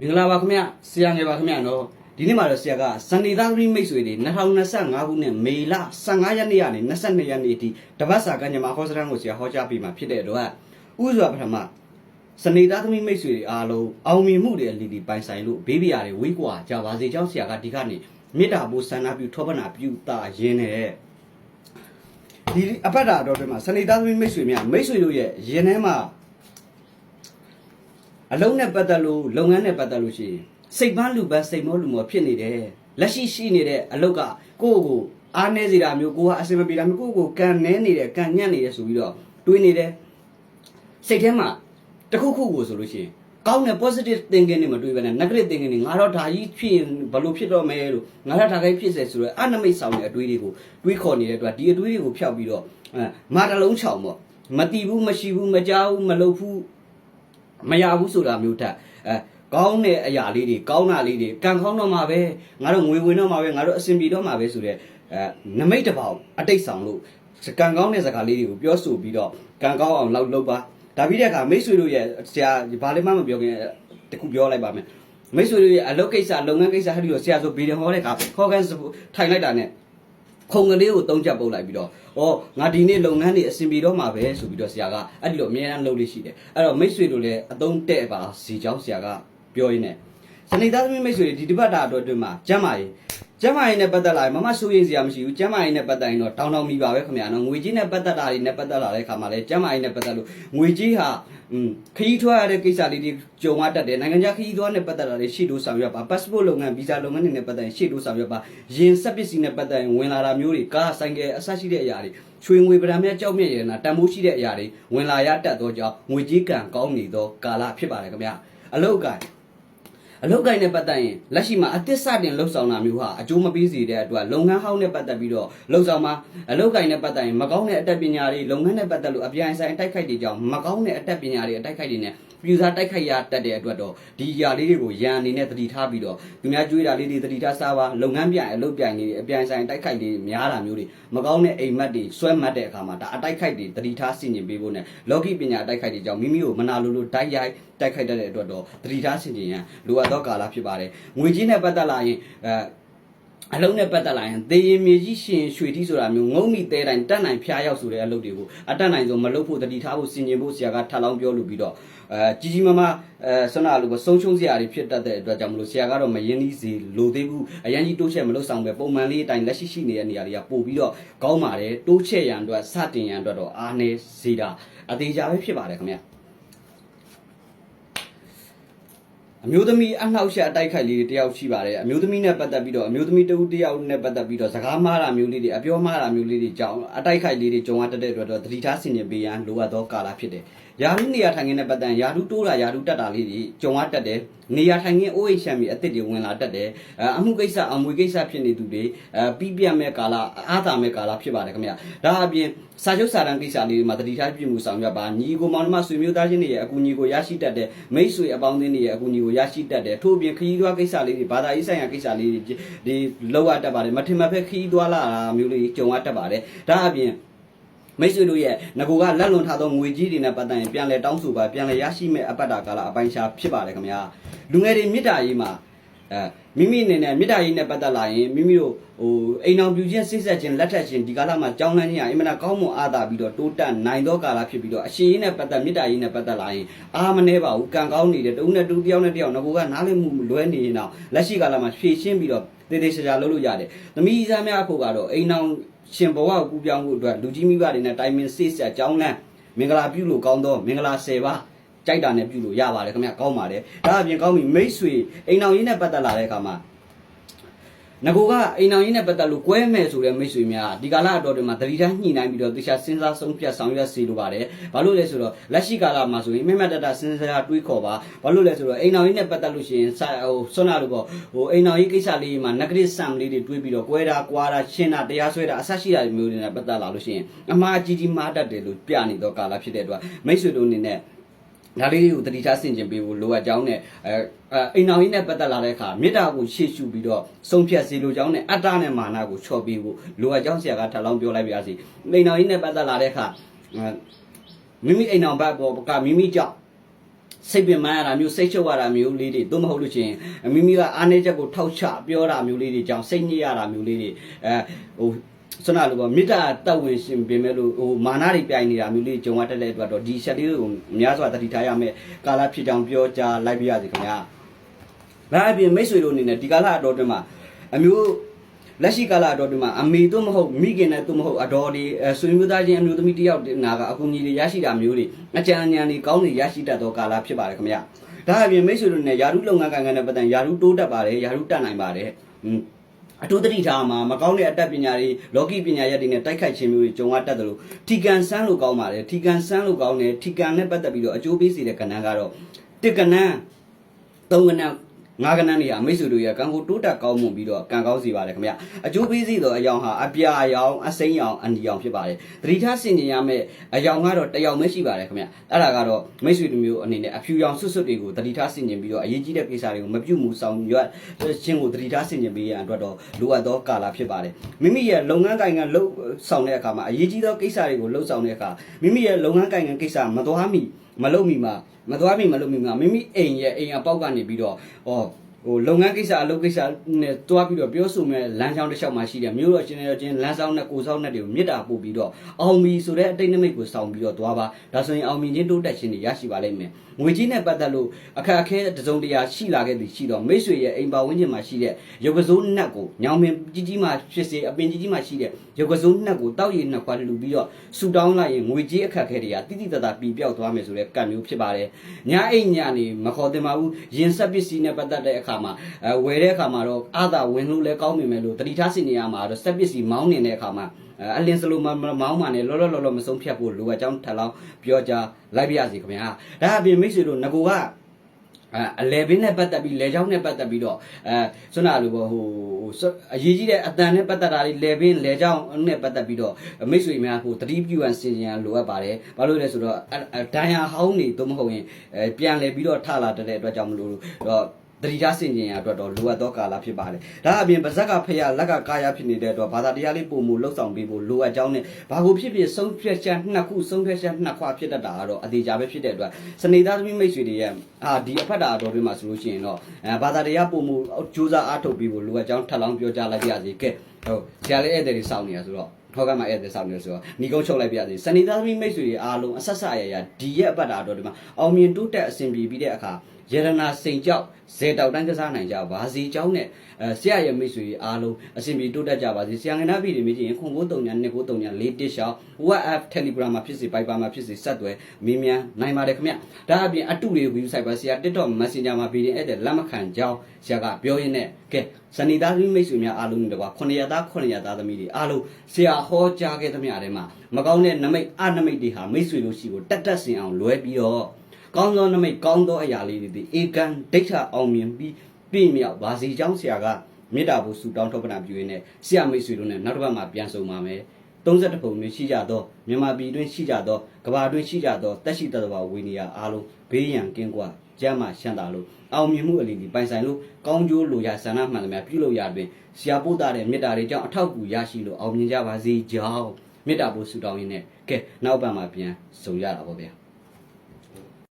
မင်္ဂလာပါခင်ဗျဆရာငယ်ပါခင်ဗျနော်ဒီနေ့မှာတော့ဆရာကစနေသားသမီးမိတ်ဆွေတွေ2025ခုနှစ်မေလ15ရက်နေ့ကနေ22ရက်နေ့အထိတပတ်စာကညမှာဟောစတန်းကိုဆရာဟောကြားပေးမှာဖြစ်တဲ့အတွက်ဥစွာပထမစနေသားသမီးမိတ်ဆွေတွေအားလုံးအောင်မြင်မှုတွေအလီလီပိုင်ဆိုင်လို့ဘေးပြာတွေဝေးကွာကြပါစေကြောင်းဆရာကဒီကနေ့မေတ္တာပို့ဆန္ဒပြုထောပနာပြုတာရင်းနဲ့ဒီအပတ်တာတော့တွင်မှာစနေသားသမီးမိတ်ဆွေများမိတ်ဆွေတို့ရဲ့ရင်ထဲမှာ အလုံးနဲ့ပတ်သက်လို့လုပ်ငန်းနဲ့ပတ်သက်လို့ရှိရင်စိတ်ပန်းလူပန်းစိတ်မောလူမောဖြစ်နေတယ်လက်ရှိရှိနေတဲ့အလုပ်ကကိုယ့်ကိုအားနေစေတာမျိုးကိုကအစင်မပြေတာမျိုးကိုယ့်ကိုကန်နေနေတယ်ကန်ညံ့နေတယ်ဆိုပြီးတော့တွေးနေတယ်စိတ်ထဲမှာတစ်ခုခုကိုဆိုလို့ရှိရင်ကောင်းတဲ့ positive thinking တွေမတွေးဘဲနဲ့ negative thinking တွေငါတော့ဒါကြီးဖြစ်ရင်ဘယ်လိုဖြစ်တော့မယ်လို့ငါတော့ဒါကြီးဖြစ်စေဆိုတော့အနမိတ်ဆောင်တဲ့အတွေးတွေကိုတွေးခေါ်နေတဲ့အတွက်ဒီအတွေးတွေကိုဖျောက်ပြီးတော့အဲမာတလုံးချောင်ပေါ့မတီးဘူးမရှိဘူးမကြောက်ဘူးမလုပ်ဘူး မရဘူးဆိုတာမျိုးထက်အဲကောင်းတဲ့အရာလေးတွေကောင်းတာလေးတွေကံကောင်းတော့မှာပဲငါတို့ငွေဝင်တော့မှာပဲငါတို့အဆင်ပြေတော့မှာပဲဆိုတဲ့အဲနမိတ်တစ်ပေါက်အတိတ်ဆောင်လို့ကံကောင်းတဲ့စကားလေးတွေကိုပြောဆိုပြီးတော့ကံကောင်းအောင်လောက်လုပ်ပါဒါပြီးတဲ့အခါမိတ်ဆွေတို့ရဲ့ဆရာဘာလေးမှမပြောခင်တခုပြောလိုက်ပါမယ်မိတ်ဆွေတို့ရဲ့အလုပ်ကိစ္စလုပ်ငန်းကိစ္စဟဲ့ဒီတော့ဆရာဆိုဗီဒီယိုဟောတဲ့အခါခေါ်ကန်ထိုင်လိုက်တာနဲ့ ခုံကလေးကိုတုံးချက်ပုတ်လိုက်ပြီးတော့ဩငါဒီနေ့လုပ်ငန်းတွေအဆင်ပြေတော့မှာပဲဆိုပြီးတော့ဆရာကအဲ့ဒီလိုအများအားလုပ်လို့ရှိတယ်အဲ့တော့မိတ်ဆွေတို့လည်းအသုံးတဲ့ပါစီချောင်းဆရာကပြောရင်းနဲ့စနေသားသမီးမိတ်ဆွေတွေဒီတစ်ပတ်တာအတွက်အတွင်းမှာကျမ်းမာရေး ကျမ်းမာရေးနဲ့ပတ်သက်လာရင်မမစိုးရိမ်စရာမရှိဘူးကျမ်းမာရေးနဲ့ပတ်သက်ရင်တော့တောင်းတောင်းမိပါပဲခင်ဗျာနော်ငွေကြီးနဲ့ပတ်သက်တာတွေနဲ့ပတ်သက်လာတဲ့ခါမှာလဲကျမ်းမာရေးနဲ့ပတ်သက်လို့ငွေကြီးဟာอืมခရီးထွက်ရတဲ့ကိစ္စလေးတွေကြုံရတတ်တယ်နိုင်ငံခြားခရီးသွားနဲ့ပတ်သက်တာတွေရှေ့တိုးဆောင်ရွက်ပါ passport လုပ်ငန်း visa လုပ်ငန်းတွေနဲ့ပတ်သက်ရင်ရှေ့တိုးဆောင်ရွက်ပါရင်ဆက်ပစ္စည်းနဲ့ပတ်သက်ရင်ဝင်လာတာမျိုးတွေကားဆိုင်ကယ်အဆရှိတဲ့အရာတွေချွေငွေပဒံမြတ်ကြောက်မြတ်ရတနာတန်ဖိုးရှိတဲ့အရာတွေဝင်လာရတတ်သောကြောင့်ငွေကြီးကံကောင်းနေသောကာလဖြစ်ပါတယ်ခင်ဗျာအလုတ်က အလုပ်ကိုင်းနဲ့ပတ်သက်ရင်လက်ရှိမှာအသစ်စတင်လှုပ်ဆောင်တာမျိုးဟာအကျိုးမပေးစေတဲ့အတွက်လုပ်ငန်းဟောင်းနဲ့ပတ်သက်ပြီးတော့လှုပ်ဆောင်မှာအလုပ်ကိုင်းနဲ့ပတ်သက်ရင်မကောင်းတဲ့အတတ်ပညာတွေလုပ်ငန်းနဲ့ပတ်သက်လို့အပြိုင်ဆိုင်တိုက်ခိုက်တွေကြောင့်မကောင်းတဲ့အတတ်ပညာတွေအတိုက်ခိုက်တွေနဲ့ ပြူစားတိုက်ခိုက်ရတတ်တဲ့အတွက်တော့ဒီຢာလေးတွေကိုရန်အနေနဲ့တတိထားပြီးတော့သူများကြွေးတာလေးတွေတတိထားစားပါလုပ်ငန်းပြိုင်အလုပ်ပြိုင်တွေအပြိုင်ဆိုင်တိုက်ခိုက်တွေများတာမျိုးတွေမကောင်းတဲ့အိမ်မက်တွေဆွဲမတ်တဲ့အခါမှာဒါအတိုက်ခိုက်တွေတတိထားဆင်ကျင်ပေးဖို့နဲ့လောကီပညာအတိုက်ခိုက်တွေကြောင့်မိမိကိုမနာလိုလိုတိုက်ရိုက်တိုက်ခိုက်တတ်တဲ့အတွက်တော့တတိထားဆင်ကျင်ရန်လိုအပ်သောကာလဖြစ်ပါတယ်ငွေကြီးနဲ့ပတ်သက်လာရင်အဲ အလုံးနဲ့ပတ်သက်လာရင်သေရင်မြေကြီးရှင်ရွှေတိဆိုတာမျိုးငုံမိတဲတိုင်းတက်နိုင်ဖျားရောက်ဆိုတဲ့အလုပ်တွေကိုအတက်နိုင်ဆုံးမလုပ်ဖို့တတိထားဖို့စင်ကျင်ဖို့ဆရာကထပ်လောင်းပြောလို့ပြီးတော့အဲကြီးကြီးမားမားအဲဆွမ်းနာလို့ပဲဆုံးရှုံးစရာတွေဖြစ်တတ်တဲ့အတွက်ကြောင့်မလို့ဆရာကတော့မယင်းသီးစီလိုသေးဘူးအရင်ကြီးတိုးချက်မလုပ်ဆောင်ပဲပုံမှန်လေးအတိုင်းလက်ရှိရှိနေတဲ့နေရာတွေကပို့ပြီးတော့ကောင်းပါတယ်တိုးချက်ရန်အတွက်စတင်ရန်အတွက်တော့အားနေစေတာအသေးချာပဲဖြစ်ပါတယ်ခင်ဗျာ အမျိုးသမီးအနှောက်အယှက်အတိုက်ခိုက်လေးတွေတယောက်ရှိပါတယ်အမျိုးသမီးနဲ့ပတ်သက်ပြီးတော့အမျိုးသမီးတဦးတယောက်နဲ့ပတ်သက်ပြီးတော့စကားမှားတာမျိုးလေးတွေအပြောမှားတာမျိုးလေးတွေကြောင့်အတိုက်ခိုက်လေးတွေကြုံရတတ်တဲ့အတွက်တော့သတိထားဆင်ခြင်ပေးရန်လိုအပ်သောကာလဖြစ်တယ် ယာရုနေရာထိုင်ခင်းနဲ့ပတ်သက်ရင်ယာရုတိုးတာယာရုတက်တာလေးတွေကြုံရတတ်တယ်နေရာထိုင်ခင်းအိုးအိမ်ရှမ်းပြီးအစ်စ်တွေဝင်လာတတ်တယ်အအမှုကိစ္စအမွေကိစ္စဖြစ်နေသူတွေအပြီးပြတ်မဲ့ကာလအားသာမဲ့ကာလဖြစ်ပါတယ်ခင်ဗျဒါအပြင်စာချုပ်စာတမ်းကိစ္စလေးတွေမှာတတိထားပြည်မှုဆောင်ရွက်ပါညီကိုမောင်နှမဆွေမျိုးသားချင်းတွေရဲ့အကူအညီကိုရရှိတတ်တယ်မိတ်ဆွေအပေါင်းအသင်းတွေရဲ့အကူအညီကိုရရှိတတ်တယ်ထို့အပြင်ခရီးသွားကိစ္စလေးတွေဘာသာရေးဆိုင်ရာကိစ္စလေးတွေဒီလောက်ရတတ်ပါတယ်မထင်မှတ်ဖက်ခရီးသွားလာတာမျိုးလေးကြုံရတတ်ပါတယ်ဒါအပြင် မိတ်ဆွေတို့ရဲ့ငကိုကလက်လွန်ထားသောငွေကြီးတွေနဲ့ပတ်သက်ရင်ပြန်လဲတောင်းဆိုပါပြန်လဲရရှိမဲ့အပတ်တာကာလအပိုင်းခြားဖြစ်ပါတယ်ခင်ဗျာလူငယ်တွေမေတ္တာရေးမှာအဲမိမိအနေနဲ့မေတ္တာရေးနဲ့ပတ်သက်လာရင်မိမိတို့ဟိုအိမ်အောင်ပြူချင်းစိတ်ဆက်ခြင်းလက်ထက်ခြင်းဒီကာလမှာကြောင်းလန်းခြင်းအင်မနာကောင်းမွန်အားသာပြီးတော့တိုးတက်နိုင်သောကာလဖြစ်ပြီးတော့အရှင်ရေးနဲ့ပတ်သက်မေတ္တာရေးနဲ့ပတ်သက်လာရင်အားမနှဲပါဘူးကံကောင်းနေတယ်တဦးနဲ့တူတယောက်နဲ့တယောက်ငကိုကနားလည်မှုလွဲနေရင်တော့လက်ရှိကာလမှာဖြည့်ရှင်းပြီးတော့ တေးသေးချာချာလုပ်လို့ရတယ်သမီးစားများဖို့ကတော့အိမ်အောင်ရှင်ဘဝကိုကူပြောင်းဖို့အတွက်လူကြီးမိဘတွေနဲ့တိုင်ပင်စိတ်ဆက်ကြောင်းလန်းမင်္ဂလာပြုလို့ကောင်းသောမင်္ဂလာ10ပါးကြိုက်တာနဲ့ပြုလို့ရပါတယ်ခင်ဗျကောင်းပါတယ်ဒါအပြင်ကောင်းပြီမိတ်ဆွေအိမ်အောင်ရေးနဲ့ပတ်သက်လာတဲ့အခါမှာ ငကိုကအိမ်အောင်ရေးနဲ့ပတ်သက်လို့ကွဲမဲ့ဆိုတဲ့မိတ်ဆွေများဒီကာလအတော်တွေမှာတတိတန်းညှိနှိုင်းပြီးတော့တခြားစဉ်းစားဆုံးဖြတ်ဆောင်ရွက်စီလိုပါတယ်ဘာလို့လဲဆိုတော့လက်ရှိကာလမှာဆိုရင်မိမတ်တတစဉ်းစားတွေးခေါ်ပါဘာလို့လဲဆိုတော့အိမ်အောင်ရေးနဲ့ပတ်သက်လို့ရှိရင်ဟိုဆွမ်းနာလို့ပေါ့ဟိုအိမ်အောင်ရေးကိစ္စလေးမှာ negative sum လေးတွေတွေးပြီးတော့ကွဲတာကွာတာရှင်းတာတရားစွဲတာအဆရှိတာမျိုးတွေနဲ့ပတ်သက်လာလို့ရှိရင်အမှားကြီးကြီးမှားတတ်တယ်လို့ပြနေတော့ကာလဖြစ်တဲ့အတွက်မိတ်ဆွေတို့အနေနဲ့ ဒါလေးတွေကိုတတိထားဆင်ကျင်ပေးဖို့လိုအပ်ကြောင်းနဲ့အဲအိမ်တော်ကြီးနဲ့ပတ်သက်လာတဲ့အခါမေတ္တာကိုရှေ့ရှုပြီးတော့ဆုံးဖြတ်စီလိုကြောင်းနဲ့အတ္တနဲ့မာနကိုချော့ပေးဖို့လိုအပ်ကြောင်းဆရာကထပ်လောင်းပြောလိုက်ပါရစေအိမ်တော်ကြီးနဲ့ပတ်သက်လာတဲ့အခါမိမိအိမ်တော်ဘက်ပေါ်ကမိမိကြောင့်စိတ်ပင်ပန်းရတာမျိုးစိတ်ချုပ်ရတာမျိုးလေးတွေသို့မဟုတ်လို့ရှိရင်မိမိကအားနည်းချက်ကိုထောက်ချပြောတာမျိုးလေးတွေကြောင့်စိတ်ညစ်ရတာမျိုးလေးတွေအဲဟို စနလိုပေါ့မေတ္တာတက်ဝင်ရှင်ပြင်မဲ့လို့ဟိုမာနတွေပြိုင်နေတာမျိုးလေးကြုံရတတ်တဲ့အတွက်တော့ဒီချက်လေးကိုအများစွာတတိထားရမယ်ကာလဖြစ်ကြောင်ပြောကြားလိုက်ပြရစီခင်ဗျာဒါအပြင်မိတ်ဆွေတို့အနေနဲ့ဒီကာလအတော်တွင်မှာအမျိုးလက်ရှိကာလအတော်တွင်မှာအမေတို့မဟုတ်မိခင်နဲ့တို့မဟုတ်အတော်ဒီအဲဆွေမျိုးသားချင်းအမျိုးသမီးတယောက်နာကအကူအညီတွေရရှိတာမျိုးတွေအကြံဉာဏ်တွေကောင်းတွေရရှိတတ်သောကာလဖြစ်ပါတယ်ခင်ဗျာဒါအပြင်မိတ်ဆွေတို့နဲ့ယာရုလုပ်ငန်းကိုင်ငန်းနဲ့ပတ်သက်ယာရုတိုးတက်ပါတယ်ယာရုတက်နိုင်ပါတယ်อืม အထူးသတိထားမှာမကောင်းတဲ့အတတ်ပညာတွေလောကီပညာရပ်တွေနဲ့တိုက်ခိုက်ခြင်းမျိုးတွေကြုံရတတ်တယ်လို့ထီကန်ဆန်းလို့ကောင်းပါတယ်ထီကန်ဆန်းလို့ကောင်းတယ်ထီကန်နဲ့ပတ်သက်ပြီးတော့အကျိုးပေးစေတဲ့ကဏ္ဍကတော့တစ်ကဏ္ဍသုံးကဏ္ဍ ငါးကဏ္ဍတွေဟာမိတ်ဆွေတို့ရဲ့ကံကိုတိုးတက်ကောင်းမွန်ပြီးတော့ကံကောင်းစေပါတယ်ခင်ဗျအကျိုးပေးစေသောအယောင်ဟာအပြာရောင်အစိမ်းရောင်အနီရောင်ဖြစ်ပါတယ်သတိထားဆင်ခြင်ရမယ့်အယောင်ကတော့တစ်ယောင်ပဲရှိပါတယ်ခင်ဗျအဲ့ဒါကတော့မိတ်ဆွေတို့မျိုးအနေနဲ့အဖြူရောင်ဆွတ်ဆွတ်တွေကိုသတိထားဆင်ခြင်ပြီးတော့အရေးကြီးတဲ့ကိစ္စတွေကိုမပြုတ်မှုဆောင်ရွက်ခြင်းကိုသတိထားဆင်ခြင်ပေးရန်အတွက်တော့လိုအပ်သောကာလဖြစ်ပါတယ်မိမိရဲ့လုပ်ငန်းကိုင်ငံလှုပ်ဆောင်တဲ့အခါမှာအရေးကြီးသောကိစ္စတွေကိုလှုပ်ဆောင်တဲ့အခါမိမိရဲ့လုပ်ငန်းကိုင်ငံကိစ္စမသွားမီ မလုပ်မီမှာမသွားမီမလုပ်မီမှာမိမိအိမ်ရဲ့အိမ်အပေါက်ကနေပြီးတော့ဟော ဟိုလုပ်ငန်းကိစ္စအလုပ်ကိစ္စနဲ့တွားပြီးတော့ပြောဆိုမဲ့လမ်းကြောင်းတစ်လျှောက်မှာရှိတယ်မျိုးတော့ရှင်ရချင်းလမ်းဆောင်နဲ့ကိုဆောင်နဲ့တွေကိုမြစ်တာပို့ပြီးတော့အောင်ပြီဆိုတဲ့အတိတ်နမိတ်ကိုစောင့်ပြီးတော့တွားပါဒါဆိုရင်အောင်မြင်ခြင်းတိုးတက်ခြင်းတွေရရှိပါလိမ့်မယ်ငွေကြီးနဲ့ပတ်သက်လို့အခက်အခဲတစုံတရာရှိလာခဲ့သည်ရှိတော့မိတ်ဆွေရဲ့အိမ်ပါဝင်းကျင်မှာရှိတဲ့ရုပ်ကစိုးနှက်ကိုညောင်ပင်ကြီးကြီးမှဖြစ်စေအပင်ကြီးကြီးမှရှိတဲ့ရုပ်ကစိုးနှက်ကိုတောက်ရည်နှက်ခွာလူပြီးတော့ဆူတောင်းလိုက်ရင်ငွေကြီးအခက်အခဲတွေကတိတိတတ်တာပြီးပြောက်သွားမယ်ဆိုတဲ့ကံမျိုးဖြစ်ပါတယ်ညာအိမ်ညာနေမခေါ်တင်ပါဘူးရင်ဆက်ပစ္စည်းနဲ့ပတ်သက်တဲ့အခါမှာအဲဝယ်တဲ့အခါမှာတော့အာသာဝင်လို့လည်းကောင်းမိမယ်လို့တတိထားစင်နေရမှာတော့ဆက်ပစ္စည်းမောင်းနေတဲ့အခါမှာအဲအလင်းစလိုမမောင်းမှနဲ့လောလောလောလောမဆုံးဖြတ်ဖို့လိုအပ်ကြောင်းထပ်လောင်းပြောကြလိုက်ပြရစီခင်ဗျာဒါအပြင်မိတ်ဆွေတို့ငကိုကအဲအလဲဘင်းနဲ့ပတ်သက်ပြီးလဲချောင်းနဲ့ပတ်သက်ပြီးတော့အဲဆွနာလိုပေါ့ဟိုအရေးကြီးတဲ့အတန်နဲ့ပတ်သက်တာတွေလဲဘင်းလဲချောင်းနဲ့ပတ်သက်ပြီးတော့မိတ်ဆွေများဟိုတတိပြုရန်စင်ကြံလိုအပ်ပါတယ်ဘာလို့လဲဆိုတော့ဒိုင်ယာဟောင်းနေသို့မဟုတ်ရင်အဲပြန်လဲပြီးတော့ထလာတဲ့အတွက်ကြောင့်မလို့တော့ တတိယစင်ကြင်ရအတွက်တော့လိုအပ်သောကာလဖြစ်ပါတယ်။ဒါအပြင်ပါဇက်ကဖျားလက်ကကာယဖြစ်နေတဲ့အတွက်ဘာသာတရားလေးပုံမှုလှုပ်ဆောင်ပေးဖို့လိုအပ်ကြောင်းနဲ့ဘာကိုဖြစ်ဖြစ်ဆုံးဖြတ်ချက်နှစ်ခုဆုံးဖြတ်ချက်နှစ်ခွဖြစ်တတ်တာကတော့အသေးချာပဲဖြစ်တဲ့အတွက်စနေသားသမီးမိတ်ဆွေတွေရဲ့အာဒီအဖက်တာတော်တွေမှာဆိုလို့ရှိရင်တော့အဲဘာသာတရားပုံမှုကြိုးစားအားထုတ်ပေးဖို့လိုအပ်ကြောင်းထပ်လောင်းပြောကြားလိုက်ပါရစေ။ကဲဟုတ်ဆရာလေးဧည့်သည်တွေစောင့်နေတာဆိုတော့ထောက်ကမှဧည့်သည်စောင့်နေဆိုတော့ညီကုန်းချုပ်လိုက်ပါရစေ။စနေသားသမီးမိတ်ဆွေတွေအားလုံးအဆက်ဆက်အရရဒီရဲ့အဖက်တာတော်တွေမှာအောင်မြင်တိုးတက်အဆင်ပြေပြီးတဲ့အခါ ယရနာစိန်ကြောက်ဇေတောက်တိုင်းကစားနိုင်ကြပါစေကြောင်းနဲ့ဆရာရဲ့မိတ်ဆွေအားလုံးအစဉ်ပြေတိုးတက်ကြပါစေဆရာငနာပြီတွေမြင်ရင်ခွန်ကိုတုံညာနှစ်ကိုတုံညာလေးတစ်ရှောင်း WhatsApp Telegram မှာဖြစ်စေ Viber မှာဖြစ်စေဆက်သွယ်မင်းမြန်နိုင်ပါတယ်ခင်ဗျဒါအပြင်အတူတွေကို view ဆိုင်ပါဆရာ TikTok Messenger မှာဗီဒီယိုအဲ့တဲ့လက်မခံကြောင်းဆရာကပြောရင်းနဲ့ကဲစနေသားမိတ်ဆွေများအားလုံးတကွာ900သား900သားသမီးတွေအားလုံးဆရာဟောကြားခဲ့သမျှထဲမှာမကောင်းတဲ့နမိတ်အနမိတ်တွေဟာမိတ်ဆွေတို့ရှိကိုတတ်တတ်စင်အောင်လွဲပြီးတော့ ကောင်းသောနမိတ်ကောင်းသောအရာလေးတွေဒီဧကန်ဒိဋ္ဌအောင်မြင်ပြီးပြည့်မြောက်ပါစေကြောင်းဆရာကမေတ္တာဘုဆုတောင်းထောပနာပြုရင်းနဲ့ဆရာမိတ်ဆွေတို့နဲ့နောက်တစ်ပတ်မှာပြန်ဆုံပါမယ်32ပုံမျိုးရှိကြသောမြန်မာပြည်တွင်းရှိကြသောကမ္ဘာတွင်းရှိကြသောတက်ရှိတတဘာဝီနီယာအားလုံးဘေးရန်ကင်းကွာကြမ်းမှရှမ်းသာလို့အောင်မြင်မှုအလီဒီပိုင်ဆိုင်လို့ကောင်းကျိုးလိုရာဆန္ဒမှန်သမျှပြုလုပ်ရတွင်ဆရာပို့တာတဲ့မေတ္တာတွေကြောင့်အထောက်အကူရရှိလို့အောင်မြင်ကြပါစေကြောင်းမေတ္တာပို့ဆုတောင်းရင်းနဲ့ကဲနောက်ပတ်မှာပြန်ဆုံရတာပေါ့ဗျာ